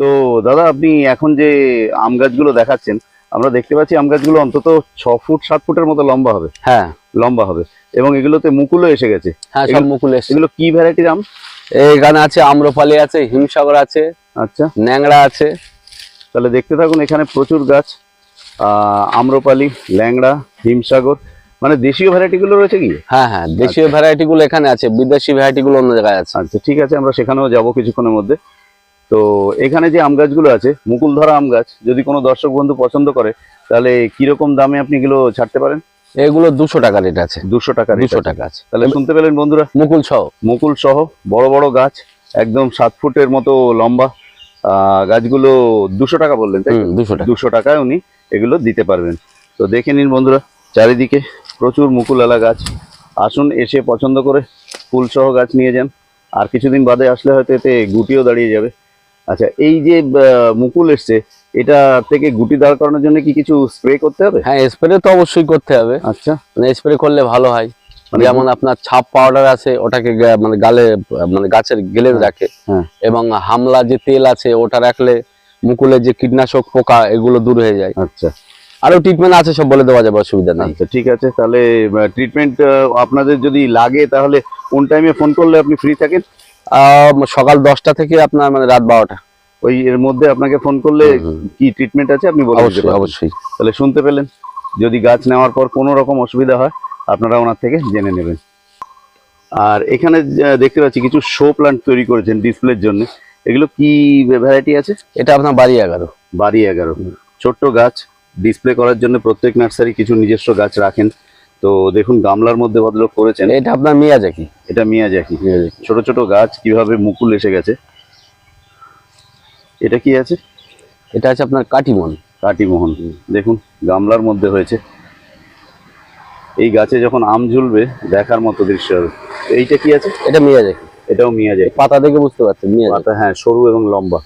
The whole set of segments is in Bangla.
তো দাদা আপনি এখন যে আম গাছগুলো দেখাচ্ছেন আমরা দেখতে পাচ্ছি আম গাছগুলো অন্তত ছ ফুট সাত ফুটের মতো লম্বা হবে। হ্যাঁ। লম্বা হবে। এবং এগুলোতে মুকুলও এসে গেছে। হ্যাঁ সব মুকুল এসছে। এগুলো কি ভ্যারাইটির আম? এখানে আছে আম্রপালি আছে হিমসাগর আছে আচ্ছা। ন্যাংরা আছে। তাহলে দেখতে থাকুন এখানে প্রচুর গাছ। আহ, আম্রপালি ল্যাংড়া হিমসাগর। মানে দেশীয় ভ্যারাইটি গুলো রয়েছে কি? হ্যাঁ হ্যাঁ দেশীয় ভ্যারাইটি গুলো এখানে আছে বিদেশি ভ্যারাইটি গুলো অন্য জায়গায় আছে। আচ্ছা ঠিক আছে আমরা সেখানেও যাব কিছুক্ষণের মধ্যে। তো এখানে যে আম গাছগুলো আছে মুকুল ধরা আম গাছ যদি কোনো দর্শক বন্ধু পছন্দ করে তাহলে কীরকম দামে আপনি এগুলো ছাড়তে পারেন? এগুলো দুশো টাকা রেট আছে। দুশো টাকা দুশো টাকা আছে। তাহলে শুনতে পেলেন বন্ধুরা? মুকুল সহ। মুকুল সহ বড় বড় গাছ একদম সাত ফুটের মতো লম্বা। গাছগুলো দুশো টাকা বললেন তাই দুশো টাকা। দুশো টাকায় উনি এগুলো দিতে পারবেন। তো দেখে নিন বন্ধুরা চারিদিকে প্রচুর মুকুলওয়ালা গাছ। আসুন এসে পছন্দ করে ফুল সহ গাছ নিয়ে যান। আর কিছুদিন বাদে আসলে হয়তো এতে গুটিও দাঁড়িয়ে যাবে। আচ্ছা এই যে মুকুল এসছে এটা থেকে গুটি দাঁড় করানোর জন্য কি কিছু স্প্রে করতে হবে? হ্যাঁ স্প্রে তো অবশ্যই করতে হবে। আচ্ছা। মানে স্প্রে করলে ভালো হয়। মানে যেমন আপনার ছাপ পাউডার আছে ওটাকে মানে গালে মানে গাছের গেলে হ্যাঁ, রাখে। হ্যাঁ। এবং হামলা যে তেল আছে ওটা রাখলে মুকুলের যে কীটনাশক পোকা এগুলো দূর হয়ে যায়। আচ্ছা। আরও ট্রিটমেন্ট আছে সব বলে দেওয়া যাবে অসুবিধা নেই। আচ্ছা ঠিক আছে তাহলে ট্রিটমেন্ট আপনাদের যদি লাগে তাহলে কোন টাইমে ফোন করলে আপনি ফ্রি থাকেন? সকাল দশটা থেকে আপনার মানে রাত বারোটা। ওই এর মধ্যে আপনাকে ফোন করলে কি ট্রিটমেন্ট আছে আপনি অবশ্যই অবশ্যই। তাহলে শুনতে পেলেন যদি গাছ নেওয়ার পর কোনো রকম অসুবিধা হয় আপনারা ওনার থেকে জেনে নেবেন। আর এখানে দেখতে পাচ্ছি কিছু শো প্লান্ট তৈরি করেছেন ডিসপ্লের জন্য। এগুলো কি ভ্যারাইটি আছে? এটা আপনার বাড়ি এগারো। বাড়ি এগারো। ছোট্ট গাছ ডিসপ্লে করার জন্য প্রত্যেক নার্সারি কিছু নিজস্ব গাছ রাখেন। তো দেখুন গামলার মধ্যে ভদ্রলোক করেছেন। এটা আপনার মিয়াজাকি। এটা মিয়াজাকি। ছোট ছোট গাছ কীভাবে মুকুল এসে গেছে। এটা কি আছে? এটা আছে আপনার কাটিমন কাটিমোহন দেখুন গামলার মধ্যে হয়েছে। এই গাছে যখন আম ঝুলবে দেখার মতো দৃশ্য হবে। এইটা কি আছে? এটা মিয়াজাকি। এটাও মিয়া যায় পাতা দেখে বুঝতে পারছেন মিয়াজাকি। পাতা হ্যাঁ সরু এবং লম্বা।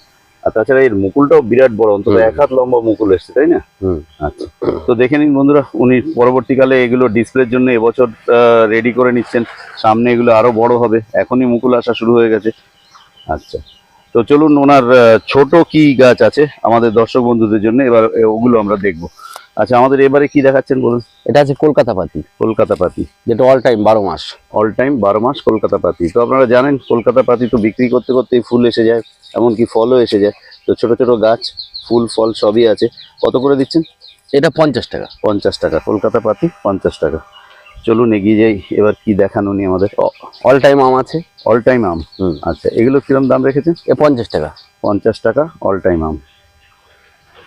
আর তাছাড়া এর মুকুলটাও বিরাট বড় অন্তত এক হাত লম্বা মুকুল এসছে তাই না? আচ্ছা। তো দেখে নিন বন্ধুরা উনি পরবর্তীকালে এগুলো ডিসপ্লের জন্য এবছর রেডি করে নিচ্ছেন। সামনে এগুলো আরও বড় হবে। এখনই মুকুল আসা শুরু হয়ে গেছে। আচ্ছা। তো চলুন ওনার ছোট কি গাছ আছে আমাদের দর্শক বন্ধুদের জন্য এবার ওগুলো আমরা দেখব। আচ্ছা আমাদের এবারে কি দেখাচ্ছেন বলুন? এটা আছে কলকাতা পাতি। কলকাতা পাতি। যেটা অল টাইম বারো মাস। অল টাইম বারো মাস কলকাতা পাতি। তো আপনারা জানেন কলকাতা পাতি তো বিক্রি করতে করতেই ফুল এসে যায় এমনকি ফলও এসে যায়। তো ছোট ছোট গাছ ফুল ফল সবই আছে। কত করে দিচ্ছেন? এটা পঞ্চাশ টাকা। পঞ্চাশ টাকা। কলকাতা পাতি পঞ্চাশ টাকা। চলুন এগিয়ে যাই এবার কি দেখান উনি আমাদের। অল টাইম আম আছে। অল টাইম আম হুম আচ্ছা এগুলো কিরম দাম রেখেছেন? এ পঞ্চাশ টাকা। পঞ্চাশ টাকা অল টাইম আম।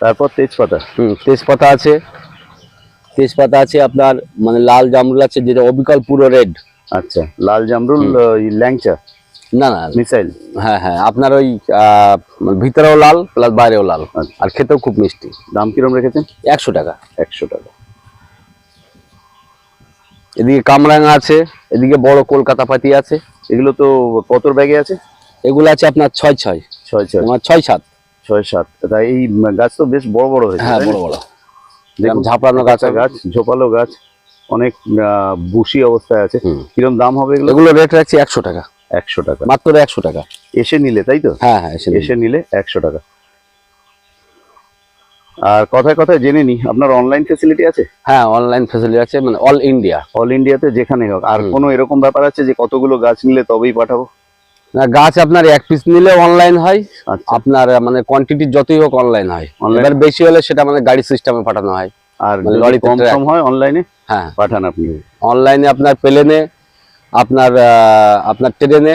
তারপর তেজপাতা? হুম তেজপাতা আছে। তেজপাতা আছে আপনার মানে লাল জামরুল আছে যেটা অবিকল পুরো রেড আচ্ছা লাল জামরুল ওই ল্যাংচা? না না মিসাইল? হ্যাঁ হ্যাঁ আপনার ওই ভিতরেও লাল প্লাস বাইরেও লাল। আচ্ছা। আর খেতেও খুব মিষ্টি। দাম কিরম রেখেছেন? একশো টাকা। একশো টাকা। এদিকে কামরাঙা আছে এদিকে বড় কলকাতা পাতি আছে এগুলো তো কতর ব্যাগে আছে? এগুলো আছে আপনার ছয় ছয়। ছয় ছয়। তোমার ছয় সাত। ছয় সাত। তাই এই গাছ তো বেশ বড় বড় হয়েছে হ্যাঁ বড় বড়। দেখুন ঝাপড়ানো গাছ কাঁচা গাছ ঝোপালো গাছ অনেক বুশি অবস্থায় আছে। কিরম দাম হবে এগুলো? এগুলো রেট রাখছি একশো টাকা। একশো টাকা। মাত্র একশো টাকা। এসে নিলে তাই তো? হ্যাঁ হ্যাঁ এসে এসে নিলে একশো টাকা। আর কথায় কথায় জেনে নি আপনার অনলাইন ফেসিলিটি আছে? হ্যাঁ অনলাইন ফেসিলিটি আছে মানে অল ইন্ডিয়া অল ইন্ডিয়াতে যেখানে হোক আর কোনো এরকম ব্যাপার আছে যে কতগুলো গাছ নিলে তবেই পাঠাবো? না গাছ আপনার এক পিস নিলে অনলাইন হয় আচ্ছা। আপনার মানে কোয়ান্টিটি যতই হোক অনলাইন হয়? এবার বেশি হলে সেটা মানে গাড়ি সিস্টেমে পাঠানো হয়। আর মানে কম কম হয় অনলাইনে হ্যাঁ। পাঠান আপনি। অনলাইনে আপনার প্লেনে আপনার আপনার ট্রেনে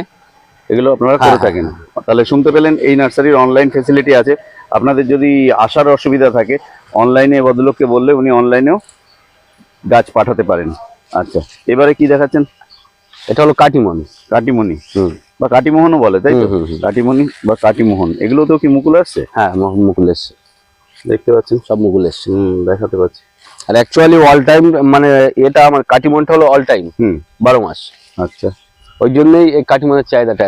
এগুলো আপনারা হ্যাঁ, করে হ্যাঁ, থাকেন। তাহলে শুনতে পেলেন এই নার্সারির অনলাইন ফেসিলিটি আছে। আপনাদের যদি আসার অসুবিধা থাকে অনলাইনে ভদ্রলোককে বললে উনি অনলাইনেও গাছ পাঠাতে পারেন। আচ্ছা এবারে কি দেখাচ্ছেন? এটা হলো কাটিমন কাটিমণি। হুম। বা কাটিমোহনও বলে তাই তো। কাটিমণি বা কাটিমোহন এগুলোতেও কি মুকুল আসছে? হ্যাঁ মুকুল এসছে। দেখতে পাচ্ছেন সব মুকুল এসছে। হুম দেখাতে পাচ্ছি। আর অ্যাকচুয়ালি অল টাইম মানে এটা আমার কাটিমনটা হলো অল টাইম হুম। বারো মাস। আচ্ছা। ওই জন্যই এই কাটিমনের চাহিদাটা।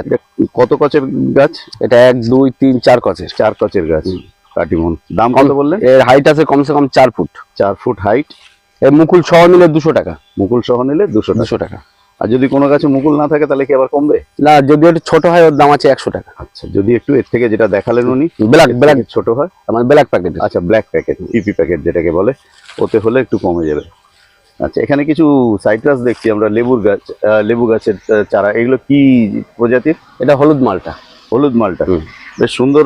কত কচের গাছ? এটা এক দুই তিন চার কচের। চার কচের গাছ। কাটিমোহন দাম কত বললেন এর হাইট আছে কমসে কম চার ফুট। চার ফুট হাইট এই মুকুল সহ নিলে দুশো টাকা। মুকুল সহ নিলে দুশো দুশো টাকা। আর যদি কোনো গাছে মুকুল না থাকে তাহলে কি আবার কমবে? না যদি একটু ছোট হয় ওর দাম আছে একশো টাকা। আচ্ছা যদি একটু এর থেকে যেটা দেখালেন উনি ব্ল্যাক এর ব্ল্যাক ছোট হয়? মানে ব্ল্যাক প্যাকেট আচ্ছা ব্ল্যাক প্যাকেট পিপি প্যাকেট যেটাকে বলে ওতে হলে একটু কমে যাবে। আচ্ছা এখানে কিছু সাইট্রাস দেখছি আমরা লেবুর গাছ লেবু গাছের চারা এগুলো কি প্রজাতির? এটা হলুদ মালটা হলুদ মালটা। বেশ সুন্দর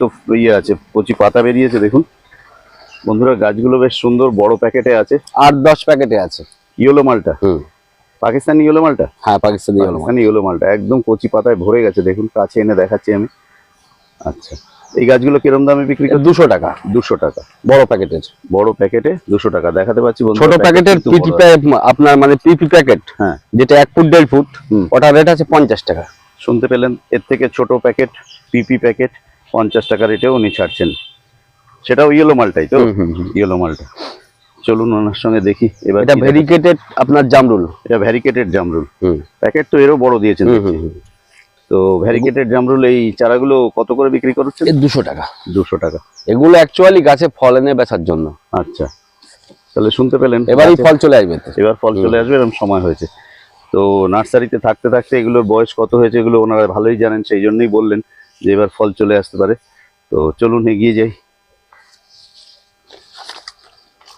তো ইয়ে আছে কচি পাতা বেরিয়েছে দেখুন। বন্ধুরা গাছগুলো বেশ সুন্দর বড় প্যাকেটে আছে। আট দশ প্যাকেটে আছে। ইয়েলো মালটা? হুম। পাকিস্তানি ইয়েলো মালটা? হ্যাঁ পাকিস্তানি ইয়েলো মালটা একদম কচি পাতায় ভরে গেছে দেখুন কাছে এনে দেখাচ্ছি আমি। আচ্ছা। এই গাছগুলো কিরম দামে বিক্রি করে দুশো টাকা। দুশো টাকা। বড় প্যাকেটের? বড় প্যাকেটে দুশো টাকা। দেখাতে পাচ্ছি ছোট প্যাকেটের পিটি আপনার মানে পিপি প্যাকেট হ্যাঁ। যেটা এক ফুট দেড় ফুট। ওটার রেট আছে পঞ্চাশ টাকা। শুনতে পেলেন এর থেকে ছোট প্যাকেট পিপি প্যাকেট পঞ্চাশ টাকা রেটেও উনি ছাড়ছেন। সেটাও ইয়েলো মালটাই তো। ইয়েলো মালটা চলুন ওনার সঙ্গে দেখি। এবার এটা কি ভেরিকেটেড আপনার জামরুল। এটা ভ্যারিকেটেড জামরুল। প্যাকেট তো এরও বড় দিয়েছেন হুম, দেখছি। হুম, হুম। তো ভ্যারিকেটেড জামরুল এই চারাগুলো কত করে বিক্রি করছেন? এ দুশো টাকা। দুশো টাকা। এগুলো অ্যাকচুয়ালি গাছে ফল এনে বেচার জন্য। আচ্ছা। তাহলে শুনতে পেলেন। এবারই ফল চলে আসবে। এবার ফল চলে আসবে এরকম সময় হয়েছে। তো নার্সারিতে থাকতে থাকতে এগুলোর বয়স কত হয়েছে এগুলো ওনারা ভালোই জানেন সেই জন্যই বললেন যে এবার ফল চলে আসতে পারে। তো চলুন এগিয়ে যাই।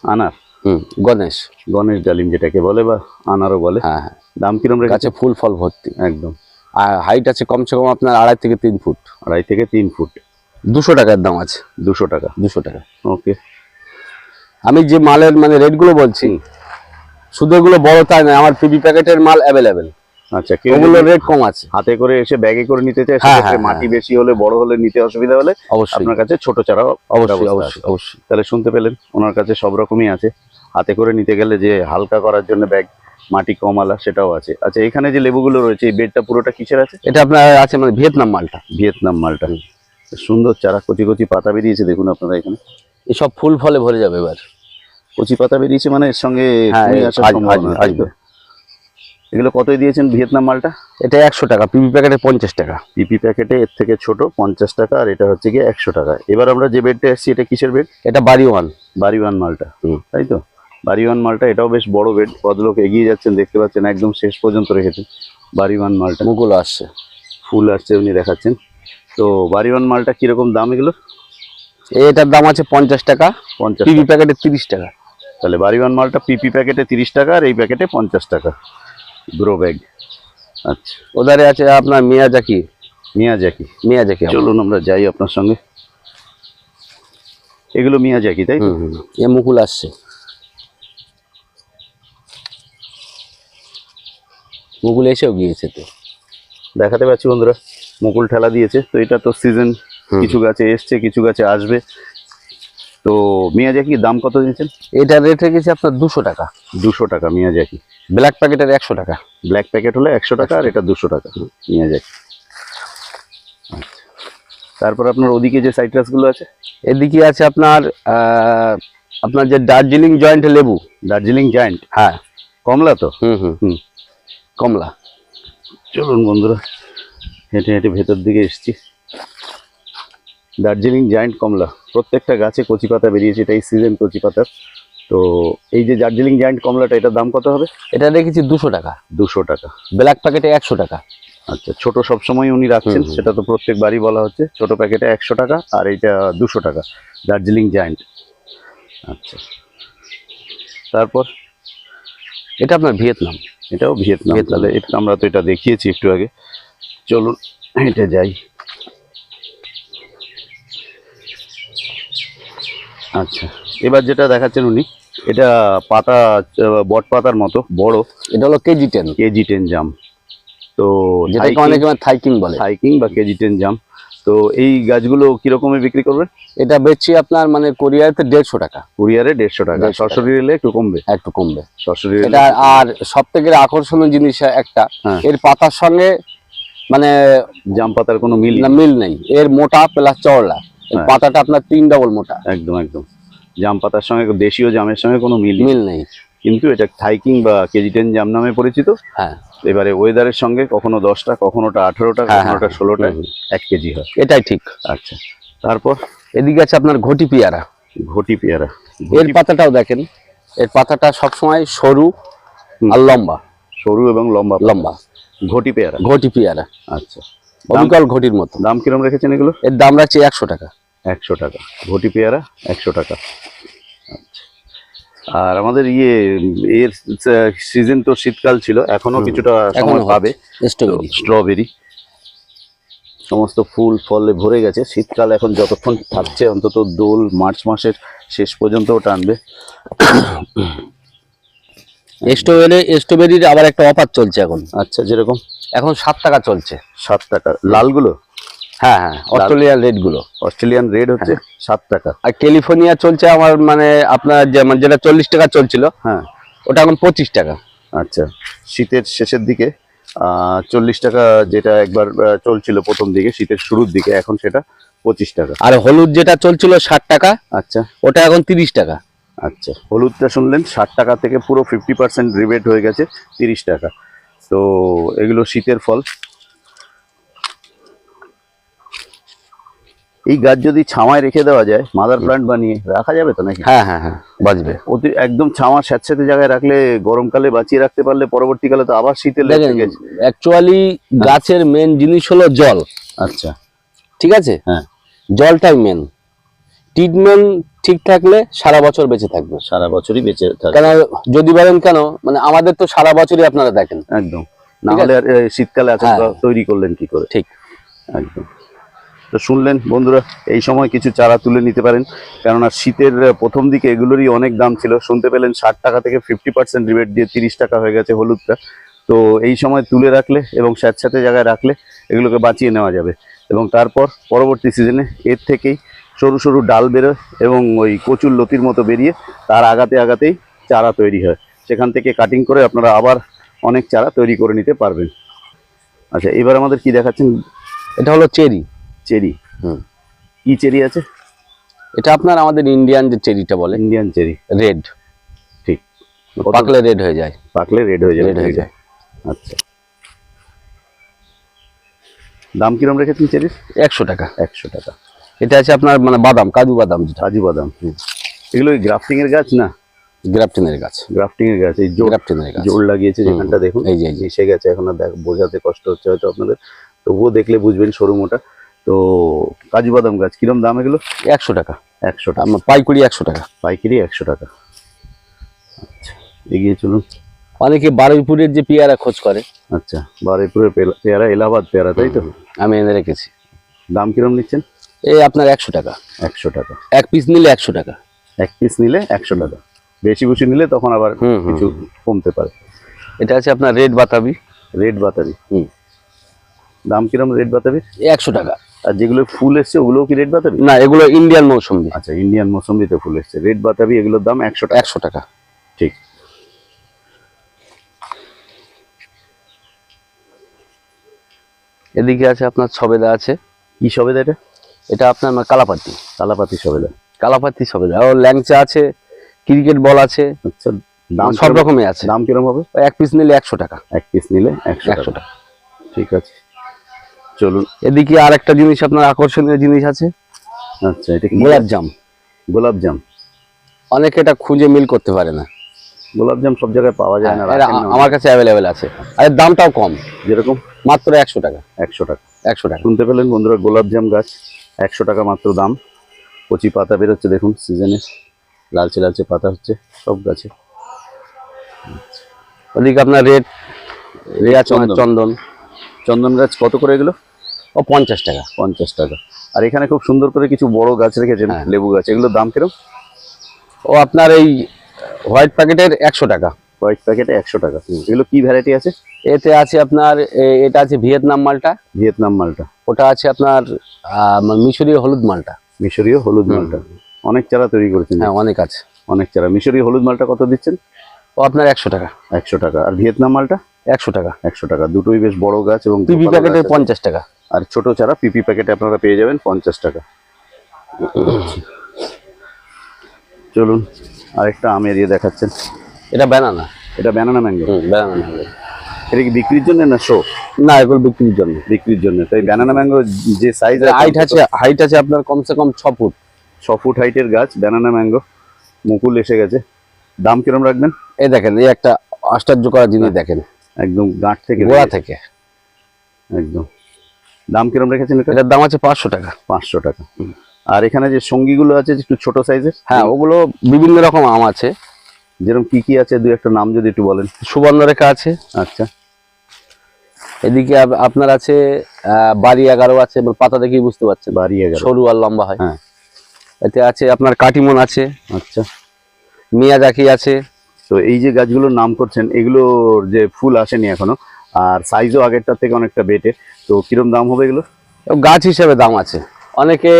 আনার। হুম গণেশ। গণেশ ডালিম যেটাকে বলে বা আনারও বলে। হ্যাঁ হ্যাঁ। দাম কিরম রেখেছে? ফুল ফল ভর্তি। একদম। আর হাইট আছে কমসে কম আপনার আড়াই থেকে তিন ফুট। আড়াই থেকে তিন ফুট। দুশো টাকার দাম আছে। দুশো টাকা। দুশো টাকা। ওকে আমি যে মালের মানে রেটগুলো বলছি শুধু এগুলো বড় তাই নয় আমার পিপি প্যাকেটের মাল অ্যাভেলেবেল আচ্ছা কেউ ওগুলোর রেট কম আছে। হাতে করে এসে ব্যাগে করে নিতে চায় হ্যাঁ, হ্যাঁ, মাটি বেশি হলে বড় হলে নিতে অসুবিধা হলে অবশ্যই। আপনার কাছে ছোট চারা অবশ্যই অবশ্যই। অবশ্যই। তাহলে শুনতে পেলেন ওনার কাছে সব রকমই আছে। হাতে করে নিতে গেলে যে হালকা করার জন্য ব্যাগ মাটি কমালা সেটাও আছে। আচ্ছা এখানে যে লেবুগুলো রয়েছে এই বেডটা পুরোটা কিসের আছে? এটা আপনার আছে মানে ভিয়েতনাম মালটা। ভিয়েতনাম মালটা। সুন্দর চারা কচি কচি পাতা বেরিয়েছে দেখুন আপনারা এখানে। এসব ফুল ফলে ভরে যাবে এবার। কচি পাতা বেরিয়েছে মানে এর সঙ্গে হ্যাঁ? এগুলো কতই দিয়েছেন ভিয়েতনাম মালটা? এটা একশো টাকা পিপি প্যাকেটে পঞ্চাশ টাকা। পিপি প্যাকেটে এর থেকে ছোট পঞ্চাশ টাকা আর এটা হচ্ছে গিয়ে একশো টাকা। এবার আমরা যে বেডটা এসেছি এটা কিসের বেড? এটা বাড়ি ওয়ান বাড়িওয়ান মালটা। হুম। তাই তো? বাড়িওয়ান মালটা এটাও বেশ বড় বেড ভদ্রলোক এগিয়ে যাচ্ছেন দেখতে পাচ্ছেন একদম শেষ পর্যন্ত রেখেছেন বাড়িওয়ান মালটা। মুকুল আসছে। ফুল আসছে উনি দেখাচ্ছেন। তো বাড়িওয়ান মালটা কীরকম দাম এগুলো এটার দাম আছে পঞ্চাশ টাকা পঞ্চাশ পিপি। প্যাকেটে তিরিশ টাকা। তাহলে বাড়িওয়ান মালটা পিপি প্যাকেটে তিরিশ টাকা আর এই প্যাকেটে পঞ্চাশ টাকা। Grow bag. আচ্ছা। ওধারে আছে আপনার মিয়াজাকি। মিয়াজাকি। মিয়াজাকি আমার। চলুন আমরা যাই আপনার সঙ্গে। এগুলো মিয়াজাকি তাই এ মুকুল আসছে। মুকুল এসেও গিয়েছে তো। দেখাতে পাচ্ছি বন্ধুরা মুকুল ঠেলা দিয়েছে। তো এটা তো সিজন কিছু গাছে এসছে কিছু গাছে আসবে। তো মিয়াজাকি দাম কত দিয়েছেন? এটা রেট রেখেছে আপনার দুশো টাকা। দুশো টাকা মিয়াজাকি ব্ল্যাক প্যাকেটের একশো টাকা। ব্ল্যাক প্যাকেট হলে একশো টাকা আর এটা দুশো টাকা মিয়াজাকি আচ্ছা। তারপর আপনার ওদিকে যে সাইট্রাসগুলো আছে? এদিকে আছে আপনার আপনার যে দার্জিলিং জয়েন্ট লেবু। দার্জিলিং জয়েন্ট হ্যাঁ। কমলা তো? হুম হুম। হুম। কমলা। চলুন বন্ধুরা হেঁটে হেঁটে ভেতর দিকে এসছি। দার্জিলিং জায়েন্ট কমলা। প্রত্যেকটা গাছে কচি পাতা বেরিয়েছে এটা এই সিজন কচি পাতার। তো এই যে দার্জিলিং জায়েন্ট কমলাটা এটার দাম কত হবে? এটা রেখেছি দুশো টাকা। দুশো টাকা। ব্ল্যাক প্যাকেটে একশো টাকা। আচ্ছা ছোট সবসময় উনি রাখছেন। সেটা তো প্রত্যেকবারই বলা হচ্ছে। ছোট প্যাকেটে একশো টাকা আর এইটা দুশো টাকা দার্জিলিং জায়েন্ট আচ্ছা। তারপর? এটা আপনার ভিয়েতনাম। এটাও ভিয়েতনাম। তাহলে এটা আমরা তো এটা দেখিয়েছি একটু আগে। চলুন হেঁটে যাই। আচ্ছা এবার যেটা দেখাচ্ছেন উনি এটা পাতা বট পাতার মতো বড়। এটা হলো কেজি টেন। কেজি টেন জাম। তো যেটাকে অনেকে থাইকিং বলে। থাইকিং বা কেজি টেন জাম। তো এই গাছগুলো কিরকমে বিক্রি করবেন? এটা বেচছি আপনার মানে কোরিয়াতে দেড়শো টাকা। কুরিয়ারে দেড়শো টাকা। 150 টাকা। সরাসরি এলে একটু কমবে? একটু কমবে। সরাসরি এটা আর সব থেকে আকর্ষণীয় জিনিস একটা হ্যাঁ। এর পাতার সঙ্গে মানে জাম পাতার কোনো মিল না মিল নেই। এর মোটা প্লাস চওড়া। হ্যাঁ। পাতাটা আপনার তিন ডবল মোটা। একদম একদম। জাম পাতার সঙ্গে দেশীয় জামের সঙ্গে কোনো মিল মিল নেই। কিন্তু এটা থাইকিং বা কেজি টেন জাম নামে পরিচিত। হ্যাঁ। এবারে ওয়েদারের সঙ্গে কখনো দশটা কখনোটা আঠেরোটা হ্যাঁ, কখনোটা হ্যাঁ। ষোলোটা এক কেজি হয়। এটাই ঠিক। আচ্ছা। তারপর? এদিকে আছে আপনার ঘটি পেয়ারা। ঘটি পেয়ারা। এর পাতাটাও দেখেন। এর পাতাটা সবসময় সরু। আর লম্বা। সরু এবং লম্বা লম্বা। ঘটি পেয়ারা। ঘটি পেয়ারা। আচ্ছা। অবিকল ঘটির মতো। দাম কিরম রেখেছেন এগুলো? এর দাম রাখছে একশো টাকা। একশো টাকা। ঘটি পেয়ারা একশো টাকা। আর আমাদের ইয়ে এর সিজন তো শীতকাল ছিল এখনও কিছুটা সময় পাবে। স্ট্রবেরি স্ট্রবেরি সমস্ত ফুল ফলে ভরে গেছে। শীতকাল এখন যতক্ষণ থাকছে অন্তত দোল মার্চ মাসের শেষ পর্যন্তও টানবে। স্ট্রবেরি স্ট্রবেরির আবার একটা অফার চলছে এখন। আচ্ছা যেরকম? এখন সাত টাকা চলছে। সাত টাকা। লালগুলো? হ্যাঁ হ্যাঁ অস্ট্রেলিয়ান অস্ট্রেলিয়ান রেড হচ্ছে সাত টাকা। আর ক্যালিফোর্নিয়া চলছে আমার মানে আপনার যেমন যেটা চল্লিশ টাকা চলছিল হ্যাঁ। ওটা এখন পঁচিশ টাকা। আচ্ছা শীতের শেষের দিকে চল্লিশ টাকা যেটা একবার চলছিল প্রথম দিকে শীতের শুরুর দিকে এখন সেটা পঁচিশ টাকা। আর হলুদ যেটা চলছিল ষাট টাকা আচ্ছা। ওটা এখন তিরিশ টাকা। আচ্ছা হলুদটা শুনলেন ষাট টাকা থেকে পুরো ফিফটি পার্সেন্ট রিবেট হয়ে গেছে তিরিশ টাকা। তো এগুলো শীতের ফল। এই গাছ যদি ছামায় রেখে দেওয়া যায় মাদার প্লান্ট বানিয়ে রাখা যাবে তো নাকি? হ্যাঁ হ্যাঁ হ্যাঁ বাঁচবে। অতি একদম ছামা স্যাঁতস্যাঁতে জায়গায় রাখলে গরমকালে বাঁচিয়ে রাখতে পারলে পরবর্তীকালে তো আবার শীতে লেগে গেছে। অ্যাকচুয়ালি গাছের মেন জিনিস হলো জল। আচ্ছা। ঠিক আছে? হ্যাঁ। জলটাই মেন ট্রিটমেন্ট ঠিক থাকলে সারা বছর বেঁচে থাকবে। সারা বছরই বেঁচে থাকে কেন যদি বলেন কেন মানে আমাদের তো সারা বছরই আপনারা দেখেন। একদম। না হলে শীতকালে হ্যাঁ। তৈরি করলেন কি করে? ঠিক। একদম। তো শুনলেন বন্ধুরা, এই সময় কিছু চারা তুলে নিতে পারেন। কেননা শীতের প্রথম দিকে এগুলোরই অনেক দাম ছিল। শুনতে পেলেন ষাট টাকা থেকে ফিফটি পার্সেন্ট রিবেট দিয়ে তিরিশ টাকা হয়ে গেছে হলুদটা। তো এই সময় তুলে রাখলে এবং স্যাঁতস্যাঁতে জায়গায় রাখলে এগুলোকে বাঁচিয়ে নেওয়া যাবে। এবং তারপর পরবর্তী সিজনে এর থেকেই সরু সরু ডাল বেরোয় এবং ওই কচুর লতির মতো বেরিয়ে তার আগাতে আগাতেই চারা তৈরি হয়। সেখান থেকে কাটিং করে আপনারা আবার অনেক চারা তৈরি করে নিতে পারবেন। আচ্ছা এবার আমাদের কি দেখাচ্ছেন? এটা হলো চেরি। চেরি। হুম। কি চেরি আছে? এটা আপনার আমাদের ইন্ডিয়ান যে চেরিটা বলে। Indian cherry. রেড ঠিক। পাকলে রেড হয়ে যায়। পাকলে রেড হয়ে যায়। রেড হয়ে যায়। আচ্ছা। দাম কিরম রেখেছেন চেরির? একশো টাকা। একশো টাকা। এটা আছে আপনার মানে বাদাম কাজু বাদাম কাজু বাদাম এগুলো গ্রাফটিং এর গাছ না? গ্রাফটিনের গাছ। গ্রাফটিং এর গাছ এই জোর গ্রাফটিনের গাছ। জোর লাগিয়েছে যেখানটা দেখুন। এই যে মিশে গেছে এখন আর দেখ বোঝাতে কষ্ট হচ্ছে হয়তো আপনাদের। তবুও দেখলে বুঝবেন সরু মোটা তো কাজু বাদাম গাছ কিরম দাম এগুলো? একশো টাকা। একশো টাকা। পাইকুড়ি একশো টাকা। পাইকারি একশো টাকা। আচ্ছা এগিয়ে চলুন। অনেকে বারুইপুরের যে পেয়ারা খোঁজ করে। আচ্ছা বারুইপুরের পেয়ারা এলাহাবাদ পেয়ারা তাই তো? আমি এনে রেখেছি। দাম কিরম নিচ্ছেন? এই আপনার একশো টাকা। একশো টাকা। এক পিস নিলে একশো টাকা। এক পিস নিলে একশো টাকা। বেশি বেশি নিলে তখন আবার কিছু কমতে পারে। এটা আছে আপনার রেড বাতাবি। রেড বাতাবি। হুম। দাম কিরম রেড বাতাবি একশো টাকা। আর যেগুলো ফুল এসছে ওগুলোও কি রেড বাতাবি? না এগুলো ইন্ডিয়ান মৌসুমি। আচ্ছা ইন্ডিয়ান মৌসুমিতে ফুল এসছে। রেড বাতাবি এগুলোর দাম একশো টাকা। একশো টাকা। ঠিক। এদিকে আছে আপনার সবেদা আছে। কি সবেদা এটা? এটা আপনার কালাপাতি? কালাপাতি সবেদা। কালাপাতি সবেদা। ও ল্যাংচা আছে ক্রিকেট বল আছে। আচ্ছা দাম সব রকমের আছে। দাম কিরম হবে? এক পিস নিলে একশো টাকা। এক পিস নিলে একশো একশো টাকা। ঠিক আছে। চলুন। এদিকে আর একটা জিনিস আপনার আকর্ষণীয় জিনিস আছে। আচ্ছা এটা কি? গোলাপ জাম। গোলাপ জাম। অনেকে এটা খুঁজে মিল করতে পারে না। গোলাপ জাম সব জায়গায় পাওয়া যায় না হ্যাঁ, আমার কাছে অ্যাভেলেবেল আছে। আর দামটাও কম। যেরকম? মাত্র একশো টাকা। একশো টাকা। একশো টাকা। শুনতে পেলেন বন্ধুরা গোলাপ জাম গাছ একশো টাকা মাত্র দাম। কচি পাতা বেরোচ্ছে দেখুন সিজনে লালচে লালচে পাতা হচ্ছে সব গাছে। ওদিকে আপনার রেড রে আছে চন্দন। চন্দন। চন্দন গাছ কত করে এগুলো? ও পঞ্চাশ টাকা। পঞ্চাশ টাকা। আর এখানে খুব সুন্দর করে কিছু বড় গাছ রেখেছেন হ্যাঁ। লেবু গাছ। এগুলোর দাম কিরম ও আপনার এই হোয়াইট প্যাকেটের একশো টাকা। হোয়াইট প্যাকেটে একশো টাকা। এগুলো কি ভ্যারাইটি আছে? এতে আছে আপনার এটা আছে ভিয়েতনাম মালটা। ভিয়েতনাম মালটা। ওটা আছে আপনার মিশরীয় হলুদ মালটা। মিশরীয় হলুদ মালটা। অনেক চারা তৈরি করেছেন। হ্যাঁ অনেক আছে। অনেক চারা। মিশরীয় হলুদ মালটা কত দিচ্ছেন? ও আপনার একশো টাকা। একশো টাকা। আর ভিয়েতনাম মালটা? একশো টাকা। একশো টাকা। দুটোই বেশ বড় গাছ এবং পিপি প্যাকেটের পঞ্চাশ টাকা। আর ছোট চারা পিপি প্যাকেটে আপনারা পেয়ে যাবেন পঞ্চাশ টাকা। চলুন আরেকটা আমের ইয়ে দেখাচ্ছেন। এটা ব্যানানা এটা ব্যানানা ম্যাঙ্গো ব্যানানা এটা কি বিক্রির জন্য না শো না এগুলো বিক্রির জন্য। বিক্রির জন্য তাই ব্যানানা ম্যাঙ্গো যে সাইজ হাইট আছে হাইট আছে আপনার কমসে কম ছ ফুট। ছ ফুট হাইটের গাছ ব্যানানা ম্যাঙ্গো মুকুল এসে গেছে। দাম কিরম রাখবেন? এই দেখেন এই একটা আশ্চর্য করা জিনিস দেখেন। একদম গাঁট থেকে গোড়া। থেকে। একদম। দাম কিরম রেখেছেন এটা? এটার দাম আছে পাঁচশো টাকা। পাঁচশো টাকা। আর এখানে যে সঙ্গীগুলো আছে একটু ছোট সাইজের? হ্যাঁ ওগুলো বিভিন্ন রকম আম আছে। যেরকম কি কি আছে দু একটা নাম যদি একটু বলেন। সুবর্ণ রেখা আছে। আচ্ছা। এদিকে আপনার আছে বাড়ি এগারো আছে পাতা দেখেই বুঝতে পারছেন। বাড়ি এগারো। সরু আর লম্বা হয়। হ্যাঁ। এতে আছে আপনার কাটিমন আছে। আচ্ছা। মিয়াজাকি আছে। তো এই যে গাছগুলোর নাম করছেন এগুলোর যে ফুল আসেনি এখনও আর সাইজও আগেরটার থেকে অনেকটা বেটে তো কিরম দাম হবে এগুলো? গাছ হিসেবে দাম আছে। অনেকে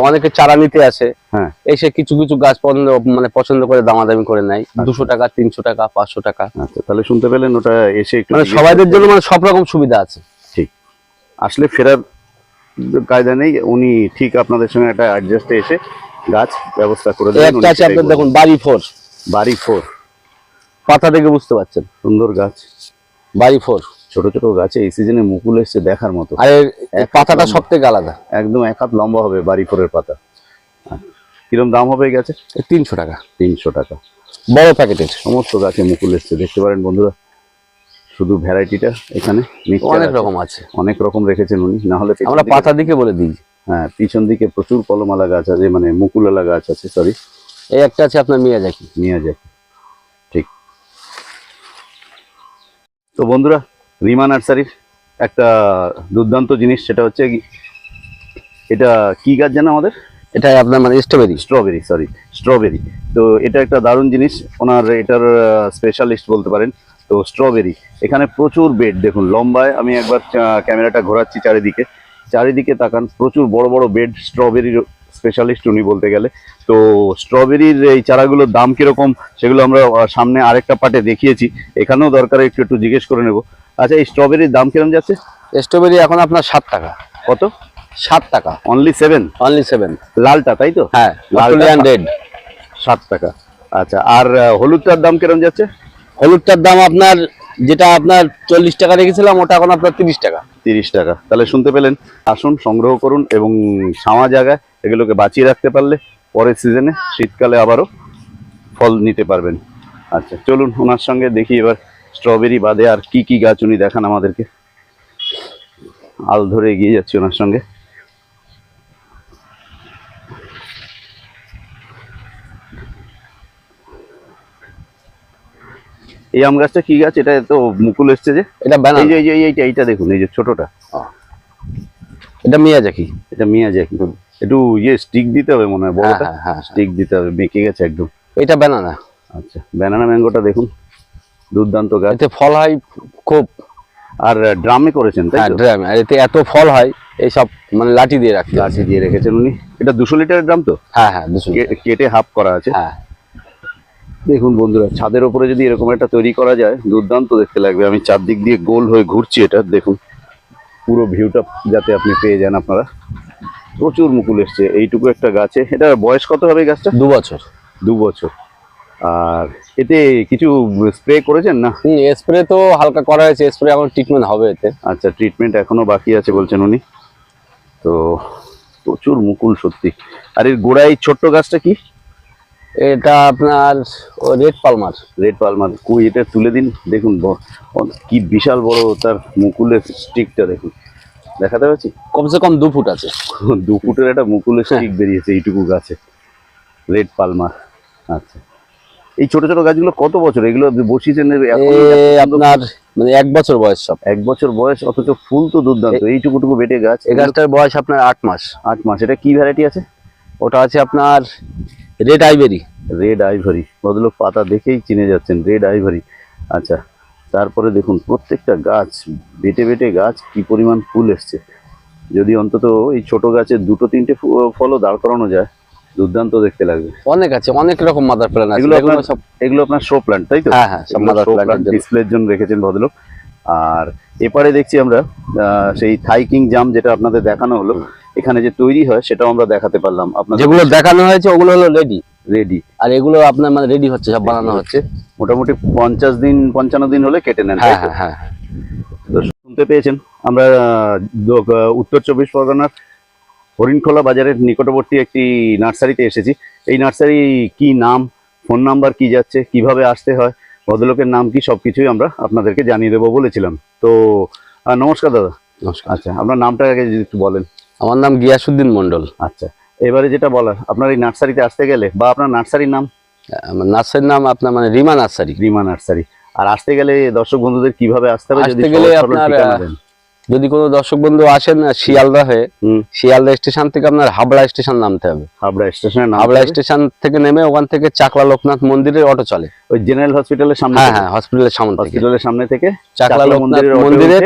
অনেকে চারা নিতে আসে। হ্যাঁ। এসে কিছু কিছু গাছ পছন্দ মানে পছন্দ করে দামাদামি করে নেয়। দুশো টাকা তিনশো টাকা পাঁচশো টাকা। আচ্ছা তাহলে শুনতে পেলেন ওটা এসে মানে সবাইদের জন্য মানে সব রকম সুবিধা আছে। ঠিক। আসলে ফেরার কায়দা নেই উনি ঠিক আপনাদের সঙ্গে একটা অ্যাডজাস্টে এসে গাছ ব্যবস্থা করে দেবেন একটা আছে বলবেন। দেখুন বাড়ি ফোর। বাড়ি ফোর। পাতা দেখে বুঝতে পারছেন। সুন্দর গাছ। বাড়ি ফোর। ছোট ছোট গাছে এই সিজনে মুকুল এসছে দেখার মতো। আর পাতাটা সব থেকে আলাদা। একদম এক হাত লম্বা হবে বাড়ি ফোরের পাতা। কিরম দাম হবে এই গাছে? তিনশো টাকা। তিনশো টাকা। বড় প্যাকেটের। সমস্ত গাছে মুকুল এসছে দেখতে পারেন বন্ধুরা। শুধু ভ্যারাইটিটা এখানে অনেক রকম আছে। অনেক রকম রেখেছেন উনি। না হলে আমরা পাতা দিকে বলে দিই। হ্যাঁ পিছন দিকে প্রচুর কলমালা গাছ আছে মানে মুকুলালা গাছ আছে সরি এই একটা আছে আপনার মিয়াজাকি যায় ঠিক। তো বন্ধুরা রিমা নার্সারির একটা দুর্দান্ত জিনিস সেটা হচ্ছে এটা কি গাছ জানো আমাদের? এটা আপনার মানে স্ট্রবেরি স্ট্রবেরি সরি স্ট্রবেরি তো এটা একটা দারুণ জিনিস ওনার এটার স্পেশালিস্ট বলতে পারেন। তো স্ট্রবেরি এখানে প্রচুর বেড দেখুন লম্বায় আমি একবার ক্যামেরাটা ঘোরাচ্ছি চারিদিকে। চারিদিকে তাকান প্রচুর বড় বড় বেড স্ট্রবেরির স্পেশালিস্ট উনি বলতে গেলে। তো স্ট্রবেরির এই চারাগুলোর দাম কীরকম সেগুলো আমরা সামনে আরেকটা পার্টে দেখিয়েছি। এখানেও দরকার একটু একটু জিজ্ঞেস করে নেব। আচ্ছা এই স্ট্রবেরির দাম কিরম যাচ্ছে? স্ট্রবেরি এখন আপনার সাত টাকা। কত? সাত টাকা। অনলি সেভেন অনলি সেভেন লালটা তাই তো? হ্যাঁ অস্ট্রেলিয়ান রেড সাত টাকা। আচ্ছা আর হলুদটার দাম কিরম যাচ্ছে? হলুদটার দাম আপনার যেটা আপনার চল্লিশ টাকা রেখেছিলাম ওটা এখন আপনার তিরিশ টাকা। তিরিশ টাকা। তাহলে শুনতে পেলেন আসুন সংগ্রহ করুন এবং ছাওয়া জায়গায় এগুলোকে বাঁচিয়ে রাখতে পারলে পরের সিজনে শীতকালে আবারও ফল নিতে পারবেন। আচ্ছা চলুন ওনার সঙ্গে দেখি এবার স্ট্রবেরি বাদে আর কি কি গাছ উনি দেখান আমাদেরকে। আল ধরে এগিয়ে যাচ্ছি ওনার সঙ্গে। এই আম গাছটা কি গাছ? এটা তো মুকুল এসছে যে। এটা এই যে এইটা এইটা দেখুন এই যে ছোটটা। এটা মিয়াজাকি। এটা মিয়া যায় কিন্তু একটু ইয়ে স্টিক দিতে হবে মনে হয় বড়টা? হ্যাঁ, হ্যাঁ, হ্যাঁ। স্টিক দিতে হবে বেঁকে গেছে একদম। এটা ব্যানানা আচ্ছা ব্যানানা ম্যাঙ্গোটা দেখুন দুর্দান্ত গাছ। এতে ফল হয় খুব। আর ড্রামে করেছেন তাই হ্যাঁ ড্রাম আর এতে এত ফল হয় এইসব মানে লাঠি দিয়ে রাখতে হয়। গাছে দিয়ে রেখেছেন উনি। এটা দুশো লিটারের ড্রাম তো? হ্যাঁ হ্যাঁ দুশো কেটে হাফ করা আছে। হ্যাঁ। দেখুন বন্ধুরা ছাদের ওপরে যদি এরকম একটা তৈরি করা যায় দুর্দান্ত দেখতে লাগবে। আমি চারদিক দিয়ে গোল হয়ে ঘুরছি এটা দেখুন। পুরো ভিউটা যাতে আপনি পেয়ে যান আপনারা। প্রচুর মুকুল এসছে। এইটুকু একটা গাছে। এটা বয়স কত হবে গাছটা? দু বছর। দু বছর। আর এতে কিছু স্প্রে করেছেন না? স্প্রে তো হালকা করা হয়েছে। স্প্রে এখন ট্রিটমেন্ট হবে এতে। আচ্ছা ট্রিটমেন্ট এখনও বাকি আছে বলছেন উনি। তো প্রচুর মুকুল সত্যি। আর এর গোড়ায় ছোট্ট গাছটা কি? এটা আপনার রেড পালমার। Red Palmer. কুই এটা তুলে দিন। দেখুন কি বিশাল বড় তার মুকুলের স্টিকটা দেখুন। দেখাতে পাচ্ছি কমসে কম দু ফুট আছে। দু ফুটের একটা মুকুলের স্টিক বেরিয়েছে এইটুকু গাছে। রেড পালমার আচ্ছা। এই ছোট ছোট গাছগুলো কত বছর? এগুলো বসিয়েছেন আপনার মানে এক বছর বয়স সব। এক বছর বয়স অথচ ফুল তো দুর্দান্ত। এইটুকুটুকু বেটে গাছ। এই গাছটার বয়স আপনার আট মাস। আট মাস। এটা কি ভ্যারাইটি আছে? ওটা আছে আপনার রেড আইবেরি রেড আইভরি। ভদ্রলোক পাতা দেখেই চিনে যাচ্ছেন। Red ivory. আচ্ছা। তারপরে দেখুন প্রত্যেকটা গাছ বেটে বেটে গাছ কি পরিমাণ ফুল এসছে। যদি অন্তত এই ছোট গাছে দুটো তিনটে ফলও দাঁড় করানো যায় দুর্দান্ত দেখতে লাগবে। অনেক আছে অনেক রকম মাদার প্ল্যান আছে। এগুলো সব এগুলো আপনার শো প্ল্যান্ট তাই তো? হ্যাঁ হ্যাঁ সব মাদার প্ল্যান ডিসপ্লের জন্য। রেখেছেন ভদ্রলোক। আর এপারে দেখছি আমরা আহ, সেই থাইকিং জাম যেটা আপনাদের দেখানো হলো এখানে যে তৈরি হয় সেটাও আমরা দেখাতে পারলাম। আপনার যেগুলো দেখানো হয়েছে ওগুলো হলো রেডি রেডি আর এগুলো আপনার মানে রেডি হচ্ছে সব বানানো হচ্ছে। মোটামুটি পঞ্চাশ দিন পঞ্চান্ন দিন হলে কেটে নেন হ্যাঁ তাই হ্যাঁ হ্যাঁ শুনতে পেয়েছেন। আমরা উত্তর চব্বিশ পরগনার হরিণখোলা বাজারের নিকটবর্তী একটি নার্সারিতে এসেছি। এই নার্সারি কি নাম ফোন নাম্বার কি যাচ্ছে কীভাবে আসতে হয় ভদ্রলোকের নাম কি সবকিছুই আমরা আপনাদেরকে জানিয়ে দেবো বলেছিলাম। তো নমস্কার দাদা। নমস্কার। আচ্ছা আপনার নামটা আগে যদি একটু বলেন। আমার নাম গিয়াসুদ্দিন মন্ডল আচ্ছা এবারে যেটা বলার আপনার এই নার্সারিতে আসতে গেলে বা আপনার নার্সারির নাম আমার নার্সারির নাম আপনার মানে রিমা নার্সারি। রিমা নার্সারি। আর আসতে গেলে দর্শক বন্ধুদের কীভাবে আসতে হবে যদি আসতে গেলে আপনার। যদি কোনো দর্শক বন্ধু আসেন শিয়ালদা হয়ে শিয়ালদা স্টেশন থেকে আপনার হাবড়া স্টেশন নামতে হবে। হাবড়া স্টেশন হাবড়া স্টেশন থেকে নেমে ওখান থেকে চাকলা লোকনাথ মন্দিরের অটো চলে। ওই জেনারেল হসপিটালের সামনে হ্যাঁ হ্যাঁ হসপিটালের সামনে হসপিটালের সামনে থেকে চাকলা লোকনাথ মন্দিরের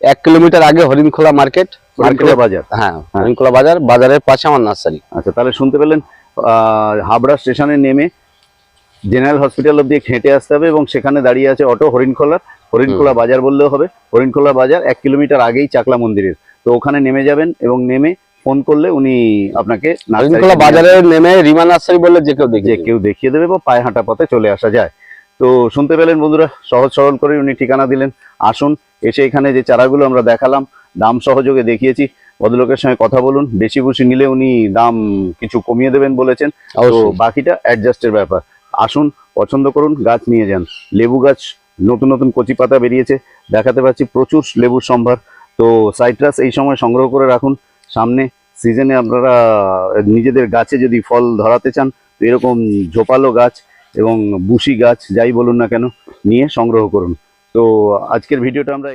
এক কিলোমিটার আগে হরিণখোলা মার্কেট। হরিণখোলা বাজার। হ্যাঁ। হরিণখোলা বাজার বাজারের পাশে আমার নার্সারি। আচ্ছা তাহলে শুনতে পেলেন আহ, হাবড়া স্টেশনে নেমে জেনারেল হসপিটাল অব্দি হেঁটে আসতে হবে এবং সেখানে দাঁড়িয়ে আছে অটো হরিণখোলার হরিণখোলা বাজার বললেও হবে। হরিণখোলা বাজার এক কিলোমিটার আগেই চাকলা মন্দিরের। তো ওখানে নেমে যাবেন এবং নেমে ফোন করলে উনি আপনাকে হরিণখোলা বাজারে নেমে রিমা নার্সারি বললে যে কেউ দেখে কেউ দেখিয়ে দেবে বা পায়ে হাঁটা পথে চলে আসা যায়। তো শুনতে পেলেন বন্ধুরা সহজ সরল করে উনি ঠিকানা দিলেন। আসুন এসে এখানে যে চারাগুলো আমরা দেখালাম দাম সহযোগে দেখিয়েছি। ভদ্রলোকের সঙ্গে কথা বলুন বেশি বুশি নিলে উনি দাম কিছু কমিয়ে দেবেন বলেছেন। তো বাকিটা অ্যাডজাস্টের ব্যাপার। আসুন, পছন্দ করুন, গাছ নিয়ে যান। লেবু গাছ নতুন নতুন কচি পাতা বেরিয়েছে, দেখাতে পাচ্ছি প্রচুর লেবুর সম্ভার। তো সাইট্রাস এই সময় সংগ্রহ করে রাখুন। সামনে সিজনে আপনারা, নিজেদের গাছে যদি ফল ধরাতে চান, তো এরকম ঝোপালো গাছ এবং বুশি গাছ, যাই বলুন না কেন, নিয়ে সংগ্রহ করুন। তো আজকের ভিডিওটা আমরা